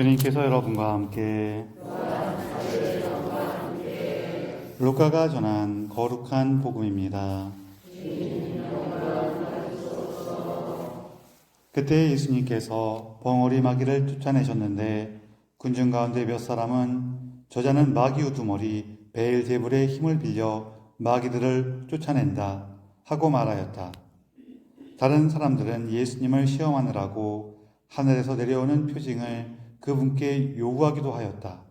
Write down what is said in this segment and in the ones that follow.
주님께서 여러분과 함께 루카가 전한 거룩한 복음입니다. 그때 예수님께서 벙어리 마귀를 쫓아내셨는데 군중 가운데 몇 사람은 저자는 마귀 우두머리 베일제불의 힘을 빌려 마귀들을 쫓아낸다 하고 말하였다. 다른 사람들은 예수님을 시험하느라고 하늘에서 내려오는 표징을 그분께 요구하기도 하였다.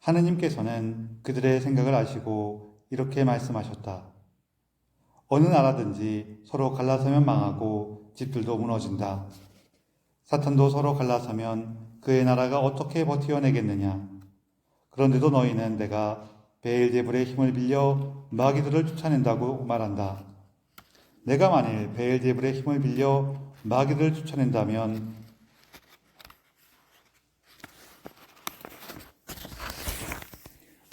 하느님께서는 그들의 생각을 아시고 이렇게 말씀하셨다. 어느 나라든지 서로 갈라서면 망하고 집들도 무너진다. 사탄도 서로 갈라서면 그의 나라가 어떻게 버티어내겠느냐. 그런데도 너희는 내가 베일제불의 힘을 빌려 마귀들을 쫓아낸다고 말한다. 내가 만일 베일제불의 힘을 빌려 마귀들을 쫓아낸다면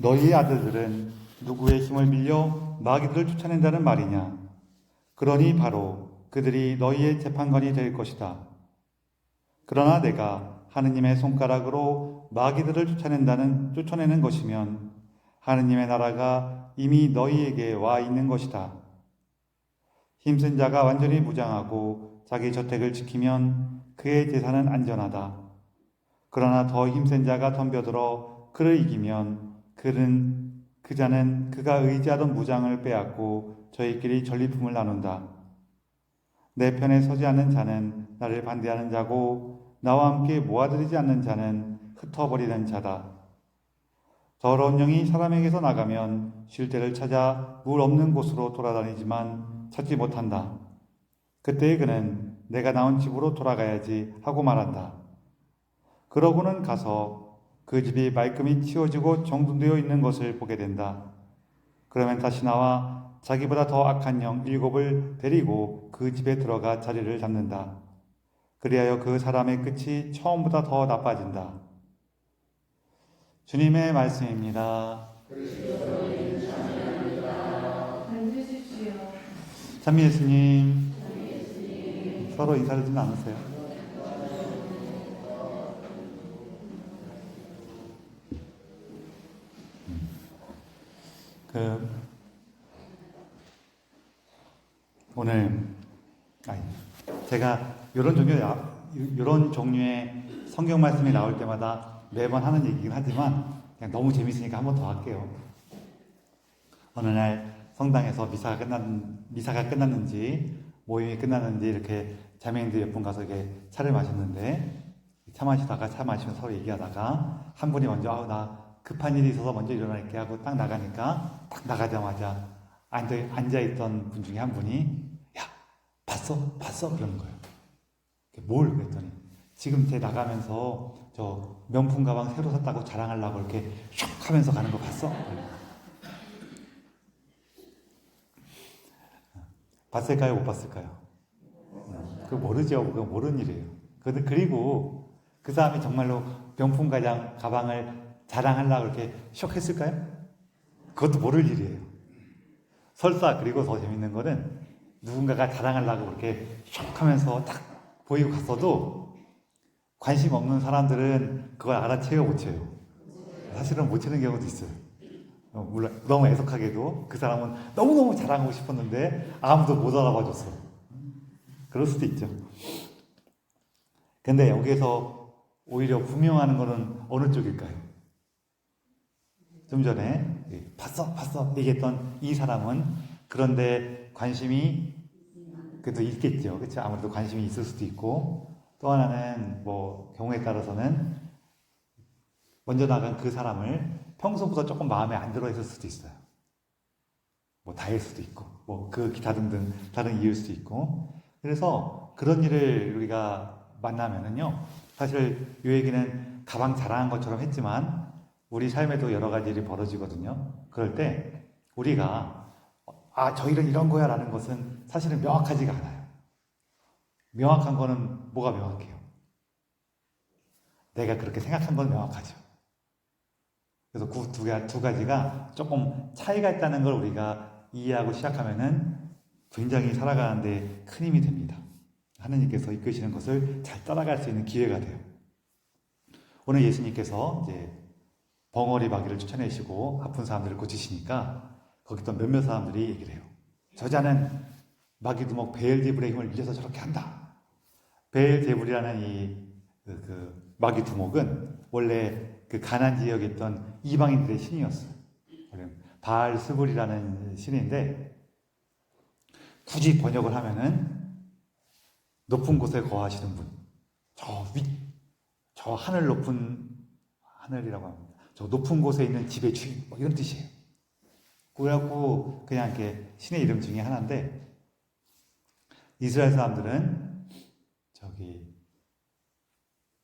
너희의 아들들은 누구의 힘을 빌려 마귀들을 쫓아낸다는 말이냐? 그러니 바로 그들이 너희의 재판관이 될 것이다. 그러나 내가 하느님의 손가락으로 마귀들을 쫓아낸다는 쫓아내는 것이면 하느님의 나라가 이미 너희에게 와 있는 것이다. 힘센 자가 완전히 무장하고 자기 저택을 지키면 그의 재산은 안전하다. 그러나 더 힘센 자가 덤벼들어 그를 이기면 그는 그 자는 그가 의지하던 무장을 빼앗고 저희끼리 전리품을 나눈다. 내 편에 서지 않는 자는 나를 반대하는 자고 나와 함께 모아들이지 않는 자는 흩어버리는 자다. 더러운 영이 사람에게서 나가면 쉴 때를 찾아 물 없는 곳으로 돌아다니지만 찾지 못한다. 그때 그는 내가 나온 집으로 돌아가야지 하고 말한다. 그러고는 가서 그 집이 말끔히 치워지고 정돈되어 있는 것을 보게 된다. 그러면 다시 나와 자기보다 더 악한 영 일곱을 데리고 그 집에 들어가 자리를 잡는다. 그리하여 그 사람의 끝이 처음보다 더 나빠진다. 주님의 말씀입니다. 찬미 예수님, 서로 인사를 좀 나누세요. 그 오늘 아니 제가 이런 종류 이런 종류의 성경 말씀이 나올 때마다 매번 하는 얘기긴 하지만 그냥 너무 재밌으니까 한 번 더 할게요. 어느 날 성당에서 미사가 끝난 미사가 끝났는지 모임이 끝났는지 이렇게 자매님들 몇 분 가서 이렇게 차를 마셨는데 차 마시다가 차 마시면서 서로 얘기하다가 한 분이 먼저 아우 나 급한 일이 있어서 먼저 일어날게 하고 딱 나가니까 딱 나가자마자 앉아 앉아 있던 분 중에 한 분이 야 봤어 봤어 그러는 거예요. 뭘 그랬더니 지금 제 나가면서 저 명품 가방 새로 샀다고 자랑하려고 이렇게 슉 하면서 가는 거 봤어? 봤을까요? 못 봤을까요? 그거 모르죠. 그거 모르는 일이에요. 그- 그리고 그 사람이 정말로 명품 가장 가방을 자랑하려고 이렇게 슉 했을까요? 그것도 모를 일이에요. 설사 그리고 더 재밌는 거는 누군가가 자랑하려고 그렇게 슉 하면서 딱 보이고 갔어도 관심 없는 사람들은 그걸 알아채요, 못 채요? 사실은 못 채는 경우도 있어요. 어, 물론 너무 애석하게도 그 사람은 너무너무 자랑하고 싶었는데 아무도 못 알아봐 줬어. 그럴 수도 있죠. 근데 여기에서 오히려 분명하는 거는 어느 쪽일까요? 좀 전에 예, 봤어, 봤어 얘기했던 이 사람은 그런데 관심이 그래도 있겠죠. 그렇죠? 아무래도 관심이 있을 수도 있고 또 하나는 뭐 경우에 따라서는 먼저 나간 그 사람을 평소보다 조금 마음에 안 들어 했을 수도 있어요. 뭐 다일 수도 있고, 뭐 그 기타 등등 다른 이유일 수도 있고. 그래서 그런 일을 우리가 만나면은요, 사실 이 얘기는 가방 자랑한 것처럼 했지만 우리 삶에도 여러 가지 일이 벌어지거든요. 그럴 때 우리가 아, 저 일은 이런 거야 라는 것은 사실은 명확하지가 않아요. 명확한 거는 뭐가 명확해요? 내가 그렇게 생각한 건 명확하죠. 그래서 그 두, 가- 두 가지가 조금 차이가 있다는 걸 우리가 이해하고 시작하면은 굉장히 살아가는데 큰 힘이 됩니다. 하나님께서 이끄시는 것을 잘 따라갈 수 있는 기회가 돼요. 오늘 예수님께서 이제 벙어리 마귀를 추천해 주시고 아픈 사람들을 고치시니까 거기 있던 몇몇 사람들이 얘기를 해요. 저자는 마귀 두목 베엘제불의 힘을 빌려서 저렇게 한다. 베엘제불이라는 이 그, 그 마귀 두목은 원래 그 가난 지역에 있던 이방인들의 신이었어요. 바알 스불이라는 신인데 굳이 번역을 하면은 높은 곳에 거하시는 분, 저 위, 저 하늘 높은 하늘이라고 합니다. 저 높은 곳에 있는 집의 주인, 뭐 이런 뜻이에요. 그래갖고 그냥 이렇게 신의 이름 중에 하나인데 이스라엘 사람들은 저기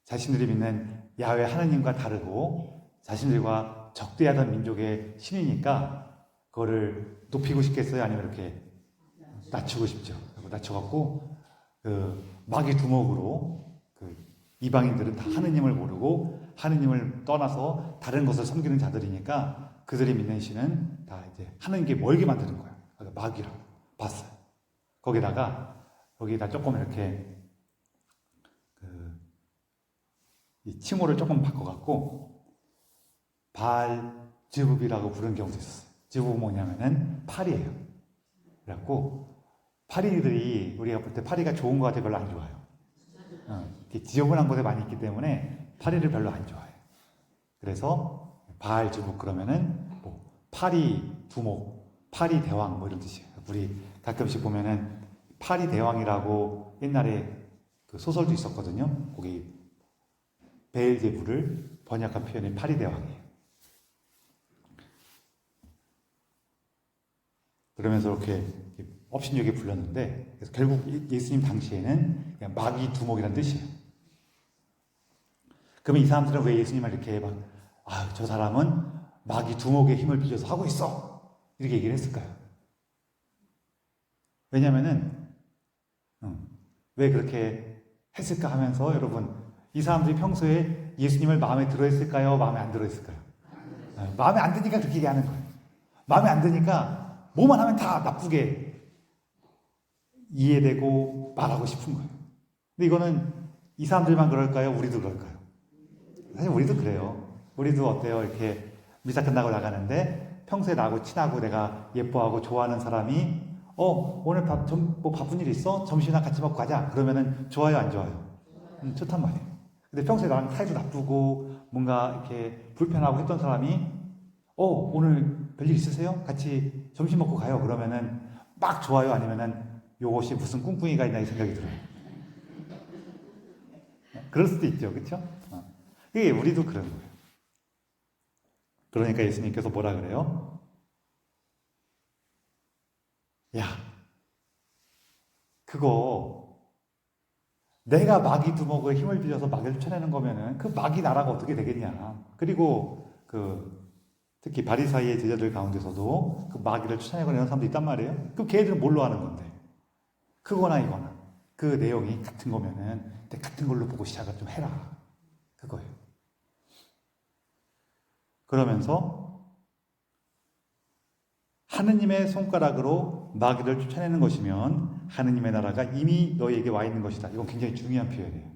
자신들이 믿는 야훼 하나님과 다르고 자신들과 적대하던 민족의 신이니까 그거를 높이고 싶겠어요? 아니면 이렇게 낮추고 싶죠. 낮춰갖고 그 마귀 두목으로 그 이방인들은 다 하느님을 모르고 하느님을 떠나서 다른 것을 섬기는 자들이니까 그들이 믿는 신은 다 이제 하느님께 멀게 만드는 거예요. 그러니까 마귀라고 봤어요. 거기다가 여기다 조금 이렇게 그 이 칭호를 조금 바꿔갖고 바알 즈붑이라고 부르는 경우도 있었어요. 즈붑은 뭐냐면은 팔이에요. 그래갖고 파리들이 우리가 볼 때 파리가 좋은 것 같아 별로 안 좋아요. 어, 지저분한 곳에 많이 있기 때문에 파리를 별로 안 좋아해요. 그래서 바알 즈붑 그러면은 뭐 파리 두목, 파리 대왕 뭐 이런 뜻이에요. 우리 가끔씩 보면은 파리 대왕이라고 옛날에 그 소설도 있었거든요. 거기 베일제부를 번역한 표현이 파리 대왕이에요. 그러면서 이렇게 업신여기 불렀는데 그래서 결국 예- 예수님 당시에는 그냥 마귀 두목이라는 뜻이에요. 그러면 이 사람들은 왜 예수님을 이렇게 막, 아, 저 사람은 마귀 두목의 힘을 빌려서 하고 있어! 이렇게 얘기를 했을까요? 왜냐면은, 음, 왜 그렇게 했을까 하면서 여러분, 이 사람들이 평소에 예수님을 마음에 들어 했을까요? 마음에 안 들어 했을까요? 네, 마음에 안 드니까 그렇게 얘기하는 거예요. 마음에 안 드니까 뭐만 하면 다 나쁘게 이해되고 말하고 싶은 거예요. 근데 이거는 이 사람들만 그럴까요? 우리도 그럴까요? 사실 우리도 그래요. 우리도 어때요? 이렇게 미사 끝나고 나가는데 평소에 나하고 친하고 내가 예뻐하고 좋아하는 사람이 어 오늘 밥, 점, 뭐 바쁜 일 있어? 점심이나 같이 먹고 가자. 그러면은 좋아요 안 좋아요? 음, 좋단 말이에요. 근데 평소에 나랑 사이도 나쁘고 뭔가 이렇게 불편하고 했던 사람이 어 오늘 별일 있으세요? 같이 점심 먹고 가요. 그러면은 막 좋아요 아니면은 요것이 무슨 꿍꿍이가 있나 이 생각이 들어요. 그럴 수도 있죠, 그렇죠? 이게 우리도 그런 거예요. 그러니까 예수님께서 뭐라 그래요? 야, 그거 내가 마귀 두목의 힘을 빌려서 마귀를 쫓아내는 거면은 그 마귀 나라가 어떻게 되겠냐. 그리고 그 특히 바리사이의 제자들 가운데서도 그 마귀를 쫓아내거나 이런 사람도 있단 말이에요. 그럼 걔들은 뭘로 하는 건데? 그거나 이거나 그 내용이 같은 거면은 내 같은 걸로 보고 시작을 좀 해라. 그거예요. 그러면서 하느님의 손가락으로 마귀를 쫓아내는 것이면 하느님의 나라가 이미 너희에게 와 있는 것이다. 이건 굉장히 중요한 표현이에요.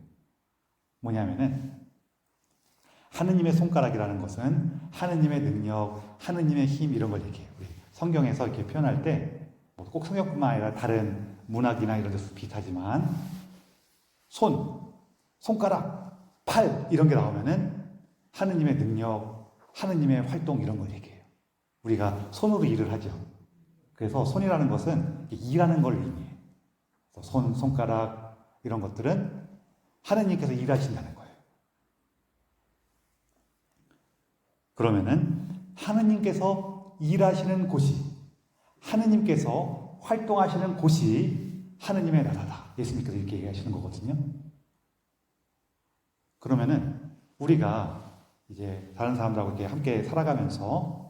뭐냐면은 하느님의 손가락이라는 것은 하느님의 능력, 하느님의 힘 이런 걸 얘기해요. 성경에서 이렇게 표현할 때 꼭 성경뿐만 아니라 다른 문학이나 이런 데서 비슷하지만 손, 손가락, 팔 이런 게 나오면은 하느님의 능력, 하느님의 활동 이런 걸 얘기해요. 우리가 손으로 일을 하죠. 그래서 손이라는 것은 일하는 걸 의미해요. 손, 손가락 이런 것들은 하느님께서 일하신다는 거예요. 그러면은 하느님께서 일하시는 곳이 하느님께서 활동하시는 곳이 하느님의 나라다. 예수님께서 이렇게 얘기하시는 거거든요. 그러면은 우리가 이제 다른 사람들하고 이렇게 함께 살아가면서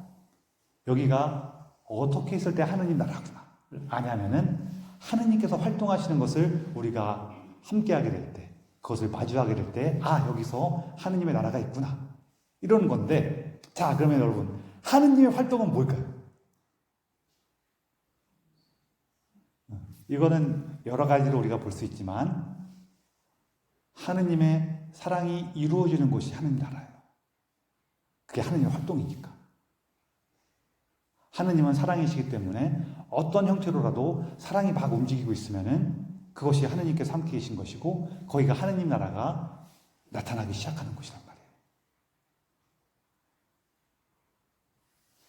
여기가 어떻게 있을 때 하느님 나라구나. 아냐면은 하느님께서 활동하시는 것을 우리가 함께하게 될 때, 그것을 마주하게 될 때, 아, 여기서 하느님의 나라가 있구나. 이런 건데, 자, 그러면 여러분, 하느님의 활동은 뭘까요? 이거는 여러 가지로 우리가 볼 수 있지만, 하느님의 사랑이 이루어지는 곳이 하느님 나라예요. 그게 하느님의 활동이니까. 하느님은 사랑이시기 때문에 어떤 형태로라도 사랑이 막 움직이고 있으면은 그것이 하느님께서 함께 계신 것이고 거기가 하느님 나라가 나타나기 시작하는 곳이란 말이에요.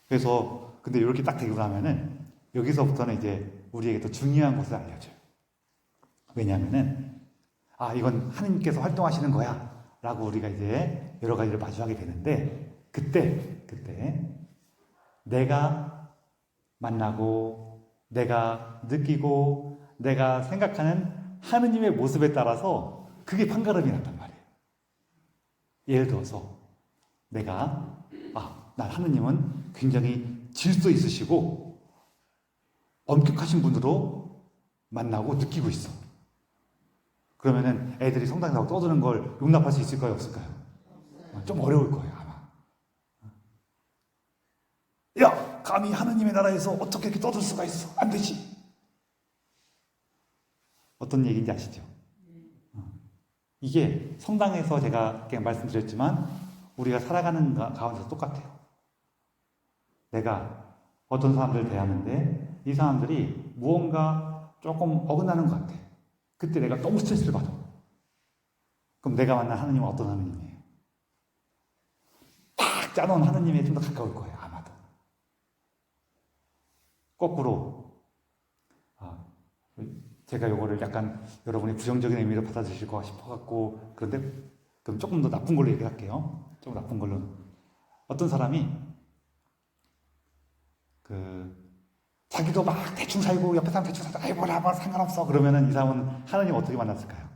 그래서 근데 이렇게 딱 되고 나면은 여기서부터는 이제 우리에게 또 중요한 것을 알려줘요. 왜냐하면은 아 이건 하느님께서 활동하시는 거야라고 우리가 이제 여러 가지를 마주하게 되는데 그때 그때 내가 만나고 내가 느끼고 내가 생각하는 하느님의 모습에 따라서 그게 판가름이 난단 말이에요. 예를 들어서 내가 아, 난 하느님은 굉장히 질서 있으시고 엄격하신 분으로 만나고 느끼고 있어. 그러면은 애들이 성당 나고 떠드는 걸 용납할 수 있을까요, 없을까요? 좀 어려울 거예요, 아마. 야, 감히 하느님의 나라에서 어떻게 이렇게 떠들 수가 있어? 안 되지. 어떤 얘기인지 아시죠? 어. 이게 성당에서 제가 그냥 말씀드렸지만 우리가 살아가는 가- 가운데서 똑같아요. 내가 어떤 사람들을 대하는데 이 사람들이 무언가 조금 어긋나는 것 같아. 그때 내가 너무 스트레스를 받아. 그럼 내가 만난 하느님은 어떤 하느님이에요? 딱 짜놓은 하느님에 좀 더 가까울 아마도. 거꾸로, 아, 제가 요거를 약간 여러분이 부정적인 의미로 받아들이실 것 싶어갖고, 그런데 그럼 조금 더 나쁜 걸로 얘기할게요. 좀 나쁜 걸로. 어떤 사람이, 그, 자기도 막 대충 살고 옆에 사람 대충 살고 아이 뭐라 뭐 상관없어 그러면은 이 사람은 하나님 어떻게 만났을까요?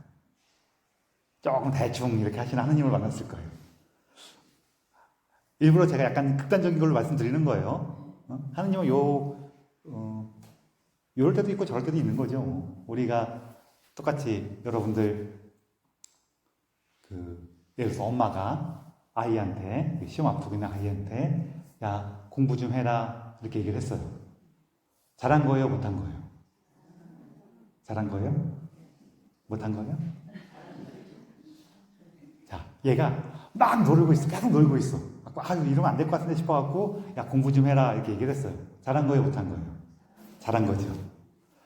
조금 대충 이렇게 하시는 하나님을 만났을 거예요. 일부러 제가 약간 극단적인 걸로 말씀드리는 거예요. 어? 하나님은 요 어, 이럴 때도 있고 저럴 때도 있는 거죠. 우리가 똑같이 여러분들 그 예를 들어서 엄마가 아이한테 시험 앞두고 있는 아이한테 야 공부 좀 해라 이렇게 얘기를 했어요. 잘한 거예요, 못한 거예요? 잘한 거예요? 못한 거예요? 자, 얘가 막 놀고 있어. 계속 놀고 있어. 아, 이러면 안 될 것 같은데 싶어갖고, 야, 공부 좀 해라. 이렇게 얘기를 했어요. 잘한 거예요, 못한 거예요? 잘한 거죠.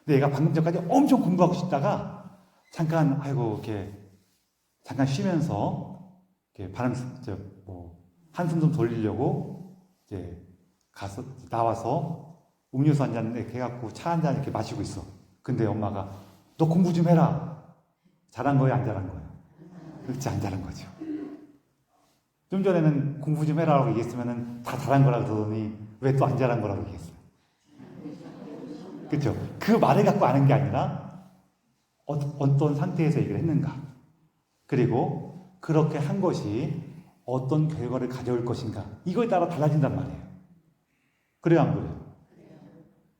근데 얘가 방금 전까지 엄청 공부하고 싶다가, 잠깐, 아이고, 이렇게, 잠깐 쉬면서, 이렇게 바람, 저, 뭐, 한숨 좀 돌리려고, 이제, 가서, 나와서, 음료수 한 잔 이렇게 해갖고 차 한 잔 이렇게 마시고 있어. 근데 엄마가 너 공부 좀 해라. 잘한 거야, 안 잘한 거야? 그렇지, 안 잘한 거죠. 좀 전에는 공부 좀 해라라고 얘기했으면은 다 잘한 거라고 그러더니 왜 또 안 잘한 거라고 얘기했어요? 그렇죠? 그 말을 갖고 아는 게 아니라 어, 어떤 상태에서 얘기를 했는가. 그리고 그렇게 한 것이 어떤 결과를 가져올 것인가. 이거에 따라 달라진단 말이에요. 그래요, 안 그래요?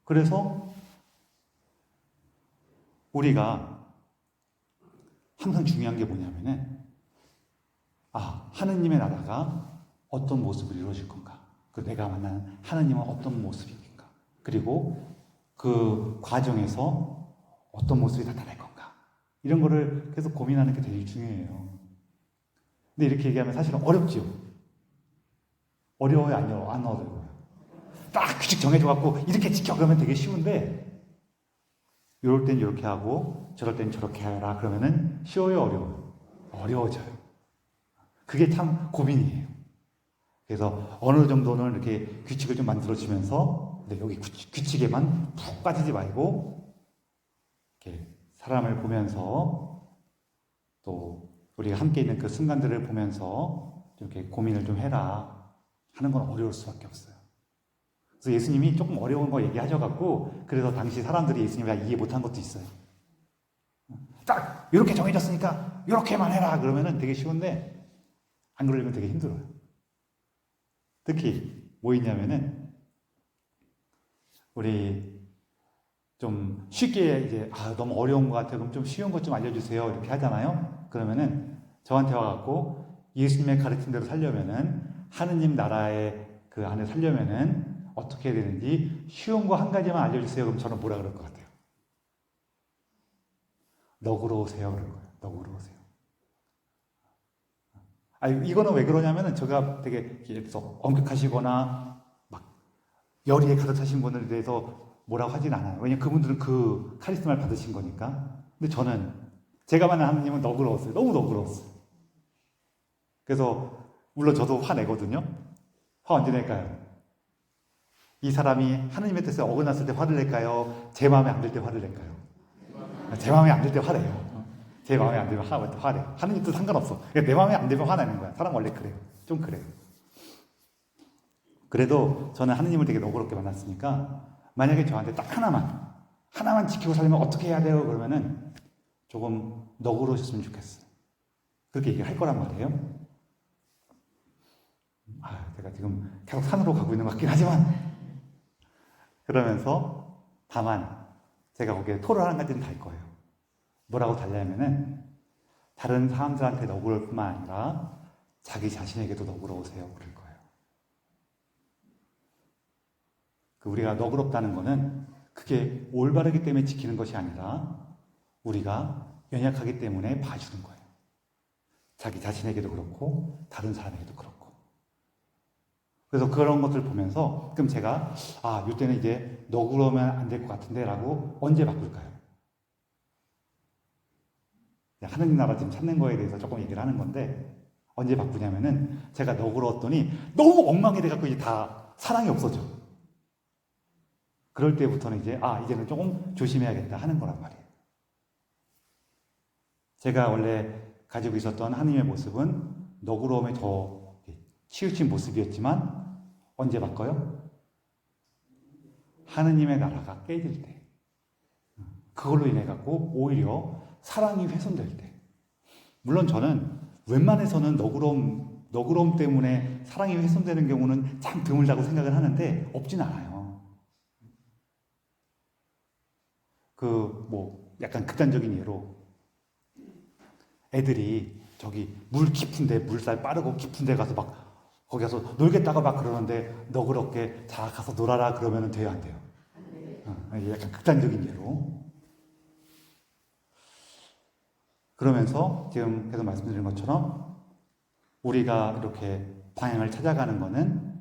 그래서 우리가 항상 중요한 게 뭐냐면은 아 하느님의 나라가 어떤 모습을 이루어질 건가? 그 내가 만난 하느님은 어떤 모습인가? 그리고 그 과정에서 어떤 모습이 나타날 건가? 이런 거를 계속 고민하는 게 되게 중요해요. 근데 이렇게 얘기하면 사실은 어렵지요. 어려워요, 안 어려워요? 안 어려워요. 딱 규칙 정해줘갖고 이렇게 지켜 그러면 되게 쉬운데 이럴 땐 이렇게 하고 저럴 땐 저렇게 해라 그러면은 쉬워요 어려워요 어려워져요 그게 참 고민이에요 그래서 어느 정도는 이렇게 규칙을 좀 만들어주면서 근데 여기 규칙, 규칙에만 푹 빠지지 말고 이렇게 사람을 보면서 또 우리가 함께 있는 그 순간들을 보면서 좀 이렇게 고민을 좀 해라 하는 건 어려울 수밖에 없어요 그래서 예수님이 조금 어려운 거 얘기하셔갖고 그래서 당시 사람들이 예수님을 다 이해 못한 것도 있어요. 딱 이렇게 정해졌으니까 이렇게만 해라 그러면은 되게 쉬운데 안 그러려면 되게 힘들어요. 특히 뭐 있냐면은 우리 좀 쉽게 이제 아 너무 어려운 것 같아요. 그럼 좀 쉬운 것 좀 알려주세요. 이렇게 하잖아요. 그러면은 저한테 와갖고 예수님의 가르친 대로 살려면은 하느님 나라의 그 안에 살려면은 어떻게 해야 되는지 쉬운 거 한 가지만 알려주세요. 그럼 저는 뭐라 그럴 것 같아요? 너그러우세요. 그럴 거예요. 너그러우세요. 아 이거는 왜 그러냐면은 제가 되게 엄격하시거나 막 열의에 가득 차신 분들에 대해서 뭐라고 하진 않아요. 왜냐면 그분들은 그 카리스마를 받으신 거니까. 근데 저는 제가 만난 하느님은 너그러웠어요. 너무 너그러웠어요. 그래서 물론 저도 화내거든요. 화 언제 낼까요? 이 사람이 하느님의 뜻에 어긋났을 때 화를 낼까요? 제 마음에 안 들 때 화를 낼까요? 제 마음에 안 들 때 화내요. 제 마음에 안 들면 화, 화내. 하느님 뜻 상관없어. 그냥 내 마음에 안 들면 화내는 거야. 사람 원래 그래요. 좀 그래요. 그래도 저는 하느님을 되게 너그럽게 만났으니까 만약에 저한테 딱 하나만 하나만 지키고 살려면 어떻게 해야 돼요? 그러면은 조금 너그러우셨으면 좋겠어요. 그렇게 얘기를 할 거란 말이에요. 아, 제가 지금 계속 산으로 가고 있는 것 같긴 하지만 그러면서 다만 제가 거기에 토를 한 가지는 달 거예요. 뭐라고 달냐면은 다른 사람들한테 너그러울 뿐만 아니라 자기 자신에게도 너그러우세요. 그럴 거예요. 그 우리가 너그럽다는 거는 그게 올바르기 때문에 지키는 것이 아니라 우리가 연약하기 때문에 봐주는 거예요. 자기 자신에게도 그렇고 다른 사람에게도 그렇고. 그래서 그런 것들을 보면서 그럼 제가 아 이때는 이제 너그러우면 안 될 것 같은데라고 언제 바꿀까요? 하느님 나라 지금 찾는 거에 대해서 조금 얘기를 하는 건데 언제 바꾸냐면은 제가 너그러웠더니 너무 엉망이 돼갖고 이제 다 사랑이 없어져. 그럴 때부터는 이제 아 이제는 조금 조심해야겠다 하는 거란 말이에요. 제가 원래 가지고 있었던 하느님의 모습은 너그러움에 더 치우친 모습이었지만 언제 바꿔요? 하느님의 나라가 깨질 때. 그걸로 인해 갖고 오히려 사랑이 훼손될 때. 물론 저는 웬만해서는 너그러움, 너그러움 때문에 사랑이 훼손되는 경우는 참 드물다고 생각을 하는데 없진 않아요. 그, 뭐, 약간 극단적인 예로 애들이 저기 물 깊은데, 물살 빠르고 깊은데 가서 막 거기 가서 놀겠다가 막 그러는데 너그럽게 자 가서 놀아라 그러면 돼요, 안 돼요? 어, 약간 극단적인 예로. 그러면서 지금 계속 말씀드린 것처럼 우리가 이렇게 방향을 찾아가는 것은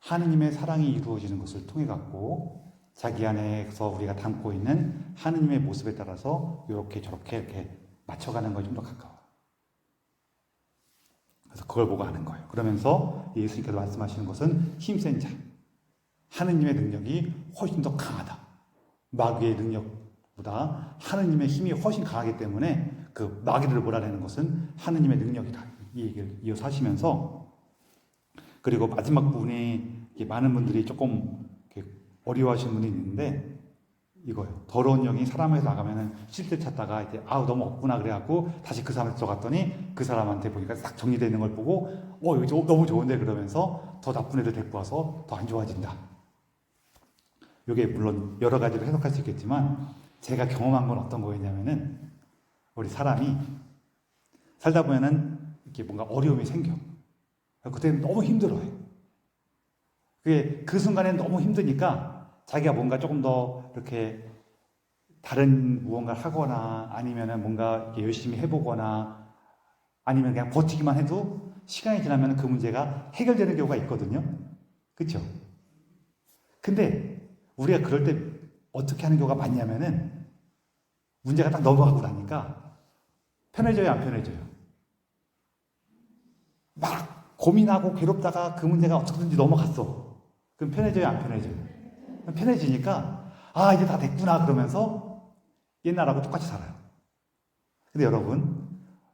하느님의 사랑이 이루어지는 것을 통해 갖고 자기 안에서 우리가 담고 있는 하느님의 모습에 따라서 이렇게 저렇게 이렇게 맞춰가는 것이 좀더 가까워요. 그래서 그걸 보고 하는 거예요. 그러면서 예수님께서 말씀하시는 것은 힘센 자, 하느님의 능력이 훨씬 더 강하다. 마귀의 능력보다 하느님의 힘이 훨씬 강하기 때문에 그 마귀를 몰아내는 것은 하느님의 능력이다. 이 얘기를 이어서 하시면서 그리고 마지막 부분이 많은 분들이 조금 어려워하시는 분이 있는데 이거예요. 더러운 영이 사람에서 나가면은 쉴때 찾다가 이제 아우 너무 없구나 그래갖고 다시 그 사람한테 들어갔더니 그 사람한테 보니까 싹 정리되어 있는 걸 보고 어 여기 너무 좋은데 그러면서 더 나쁜 애들 데리고 와서 더 안 좋아진다. 이게 물론 여러 가지로 해석할 수 있겠지만 제가 경험한 건 어떤 거였냐면은 우리 사람이 살다 보면은 이렇게 뭔가 어려움이 생겨. 그때는 너무 힘들어요. 그게 그 순간에는 너무 힘드니까 자기가 뭔가 조금 더 이렇게 다른 무언가를 하거나 아니면은 뭔가 열심히 해보거나 아니면 그냥 버티기만 해도 시간이 지나면 그 문제가 해결되는 경우가 있거든요. 그렇죠? 근데 우리가 그럴 때 어떻게 하는 경우가 많냐면은 문제가 딱 넘어가고 나니까 편해져요, 안 편해져요? 막 고민하고 괴롭다가 그 문제가 어떻게든지 넘어갔어. 그럼 편해져요, 안 편해져요? 편해지니까 아 이제 다 됐구나 그러면서 옛날하고 똑같이 살아요. 근데 여러분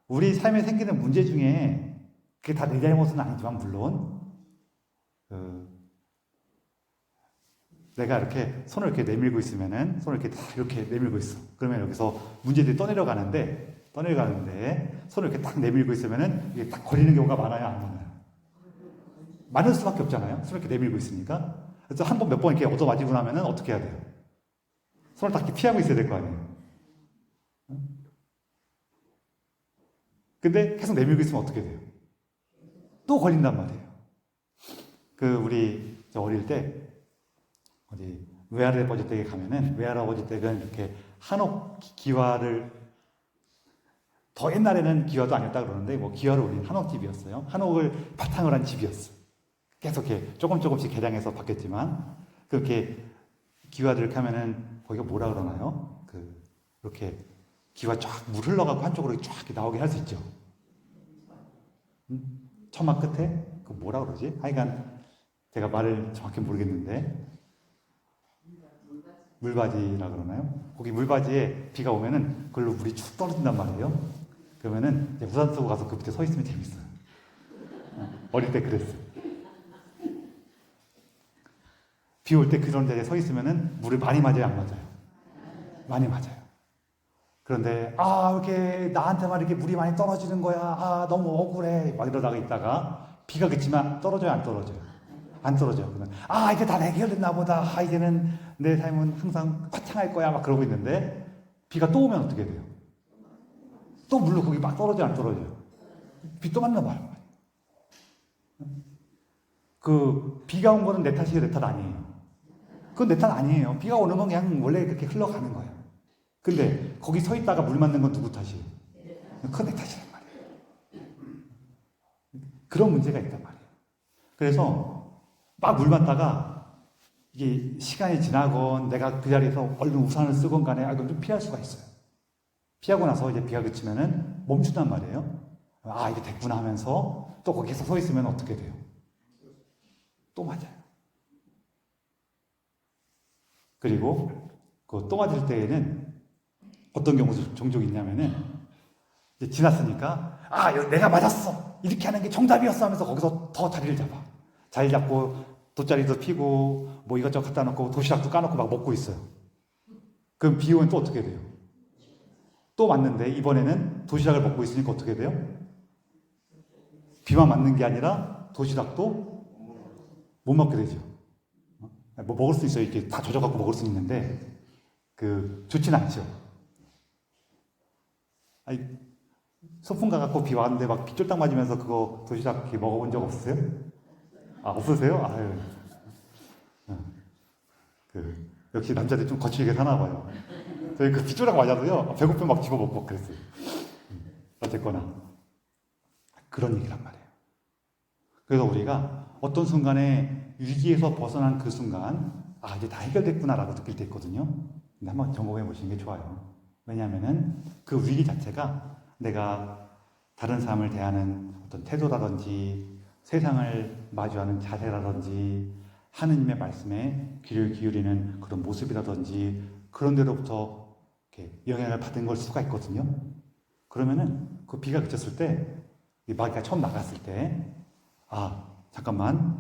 우리 삶에 생기는 문제 중에 그게 다 내 잘못은 아니지만 물론 그 내가 이렇게 손을 이렇게 내밀고 있으면은 손을 이렇게 딱 이렇게 내밀고 있어. 그러면 여기서 문제들이 떠내려 가는데 떠내려 가는데 손을 이렇게 딱 내밀고 있으면은 이게 딱 걸리는 경우가 많아요, 안 많아요? 많을 수밖에 없잖아요. 손을 이렇게 내밀고 있으니까. 그래서 한 번 몇 번 이렇게 얻어 맞이고 나면은 어떻게 해야 돼요? 손을 딱 피하고 있어야 될 거 아니에요. 근데 계속 내밀고 있으면 어떻게 돼요? 또 걸린단 말이에요. 그 우리 저 어릴 때 어디 외할아버지 댁에 가면은 외할아버지 댁은 이렇게 한옥 기와를 더 옛날에는 기와도 아니었다 그러는데 뭐 기와를 올린 한옥집이었어요. 한옥을 바탕으로 한 집이었어. 계속 이렇게 조금 조금씩 개량해서 바뀌었지만 그렇게 기와들 가면은 거기가 뭐라 그러나요? 그 이렇게 기와 쫙 물 흘러가고 한쪽으로 쫙 나오게 할 수 있죠. 음? 처마 끝에 그 뭐라 그러지? 하여간 제가 말을 정확히 모르겠는데 물바지라 그러나요? 거기 물바지에 비가 오면은 그걸로 물이 축 떨어진단 말이에요. 그러면은 우산 쓰고 가서 그 밑에 서 있으면 재밌어요. 어, 어릴 때 그랬어요. 비 올 때 그런 자리에 서 있으면은 물을 많이 맞아요, 안 맞아요? 많이 맞아요. 그런데 아 이렇게 나한테만 이렇게 물이 많이 떨어지는 거야. 아 너무 억울해. 막 이러다가 있다가 비가 그치면 떨어져요, 안 떨어져요? 안 떨어져요. 그러면 아 이게 다 해결됐나 보다. 아 이제는 내 삶은 항상 화창할 거야. 막 그러고 있는데 비가 또 오면 어떻게 돼요? 또 물로 거기 막 떨어져 안 떨어져요? 비 또 맞나 봐요. 그 비가 온 거는 내 탓이에요, 내 탓 아니에요. 그건 내 탓 아니에요. 비가 오는 건 그냥 원래 그렇게 흘러가는 거예요. 근데 거기 서 있다가 물 맞는 건 누구 탓이에요? 그건 내 탓이란 말이에요. 그런 문제가 있단 말이에요. 그래서 막 물 맞다가 이게 시간이 지나건 내가 그 자리에서 얼른 우산을 쓰건 간에 아, 이건 좀 피할 수가 있어요. 피하고 나서 이제 비가 그치면은 멈춘단 말이에요. 아, 이게 됐구나 하면서 또 거기서 서 있으면 어떻게 돼요? 또 맞아요. 그리고 그또 맞을 때에는 어떤 경우도 종종 있냐면은 이제 지났으니까 아 내가 맞았어. 이렇게 하는 게 정답이었어. 하면서 거기서 더 자리를 잡아. 자리 잡고 돗자리도 피고 뭐 이것저것 갖다 놓고 도시락도 까놓고 막 먹고 있어요. 그럼 비 오면 또 어떻게 돼요? 또 맞는데 이번에는 도시락을 먹고 있으니까 어떻게 돼요? 비만 맞는 게 아니라 도시락도 못 먹게 되죠 뭐 먹을 수 있어요 이렇게 다 젖어갖고 먹을 수 있는데 그 좋지는 않죠 아니, 소풍 가갖고 비 왔는데 막 빗쫄딱 맞으면서 그거 도시락 이렇게 먹어본 적 없으세요? 아, 없으세요? 아유. 어. 그, 역시 남자들 좀 거칠게 사나 봐요. 저희 그 빗쫄딱 맞아도요, 배고프면 막 집어먹고 그랬어요. 음, 어쨌거나. 그런 얘기란 말이에요. 그래서 우리가 어떤 순간에 위기에서 벗어난 그 순간, 아, 이제 다 해결됐구나라고 느낄 때 있거든요. 근데 한번 점검해 보시는 게 좋아요. 왜냐하면은 그 위기 자체가 내가 다른 사람을 대하는 어떤 태도라든지 세상을 마주하는 자세라든지 하느님의 말씀에 귀를 기울이는 그런 모습이라든지 그런 데로부터 영향을 받은 걸 수가 있거든요. 그러면은 그 비가 그쳤을 때, 이 마귀가 처음 나갔을 때, 아, 잠깐만.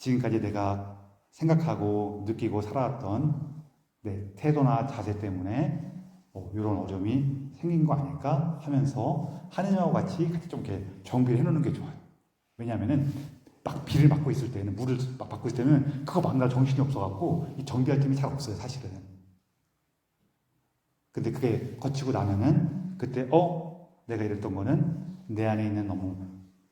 지금까지 내가 생각하고 느끼고 살아왔던 내 태도나 자세 때문에 어, 이런 어려움이 생긴 거 아닐까 하면서 하느님하고 같이 같이 좀 이렇게 정비를 해놓는 게 좋아요. 왜냐하면은 막 비를 맞고 있을 때는 물을 막 받고 있을 때는 그거 막느라 정신이 없어갖고 이 정비할 틈이 잘 없어요 사실은. 근데 그게 거치고 나면은 그때 어 내가 이랬던 거는 내 안에 있는 너무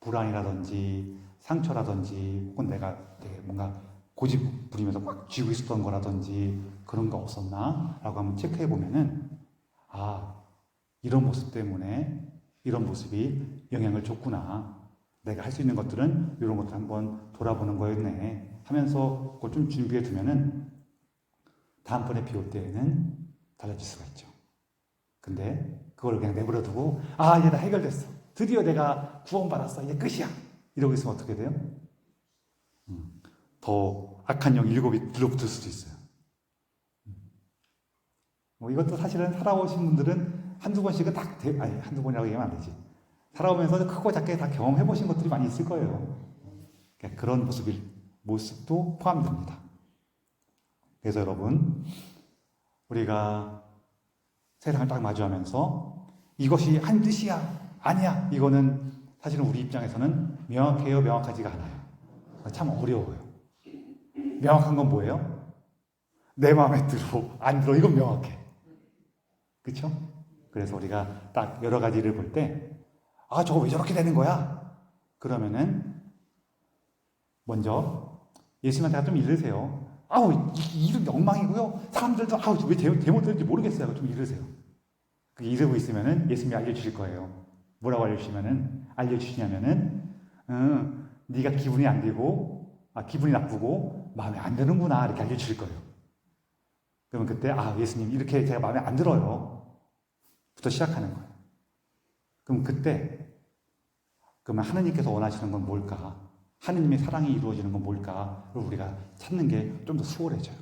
불안이라든지 상처라든지 혹은 내가 되게 뭔가 고집 부리면서 꽉 쥐고 있었던 거라든지 그런 거 없었나? 라고 한번 체크해 보면은 아, 이런 모습 때문에 이런 모습이 영향을 줬구나. 내가 할 수 있는 것들은 이런 것들 한번 돌아보는 거였네. 하면서 그걸 좀 준비해 두면은 다음번에 비 올 때에는 달라질 수가 있죠. 근데 그걸 그냥 내버려 두고 아, 이제 다 해결됐어. 드디어 내가 구원받았어. 이제 끝이야. 이러고 있으면 어떻게 돼요? 음, 더 악한 영 일곱이 들러붙을 수도 있어요. 뭐 이것도 사실은 살아오신 분들은 한두 번씩은 딱, 대, 아니, 한두 번이라고 얘기하면 안 되지. 살아오면서 크고 작게 다 경험해 보신 것들이 많이 있을 거예요. 그러니까 그런 모습이, 모습도 포함됩니다. 그래서 여러분, 우리가 세상을 딱 마주하면서 이것이 한 뜻이야, 아니야, 이거는 사실은 우리 입장에서는 명확해요, 명확하지가 않아요. 참 어려워요. 명확한 건 뭐예요? 내 마음에 들어, 안 들어, 이건 명확해. 그쵸? 그래서 우리가 딱 여러 가지를 볼 때, 아, 저거 왜 저렇게 되는 거야? 그러면은, 먼저, 예수님한테 좀 잃으세요. 아우, 이, 이 일은 엉망이고요. 사람들도, 아우, 왜 잘못, 잘못되는지 모르겠어요. 좀 잃으세요. 그 이러고 있으면은 예수님이 알려주실 거예요. 뭐라고 알려주시면은 알려주시냐면은 음, 네가 기분이 안 되고 아, 기분이 나쁘고 마음에 안 드는구나 이렇게 알려주실 거예요. 그러면 그때 아 예수님 이렇게 제가 마음에 안 들어요. 부터 시작하는 거예요. 그럼 그때 그러면 하나님께서 원하시는 건 뭘까? 하나님의 사랑이 이루어지는 건 뭘까? 를 우리가 찾는 게 좀 더 수월해져요.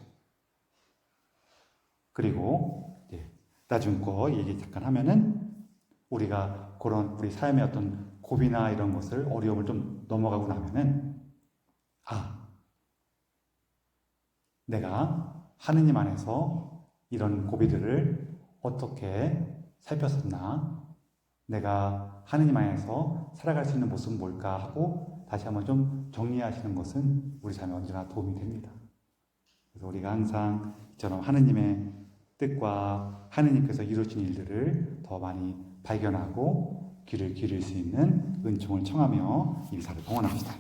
그리고 예, 나중 거 얘기 잠깐 하면은 우리가 그런 우리 삶의 어떤 고비나 이런 것을 어려움을 좀 넘어가고 나면은 아 내가 하느님 안에서 이런 고비들을 어떻게 살폈었나 내가 하느님 안에서 살아갈 수 있는 모습은 뭘까 하고 다시 한번 좀 정리하시는 것은 우리 삶에 언제나 도움이 됩니다. 그래서 우리가 항상 이처럼 하느님의 뜻과 하느님께서 이루어진 일들을 더 많이 발견하고 귀를 기울일 수 있는 은총을 청하며 이 미사를 봉헌합시다.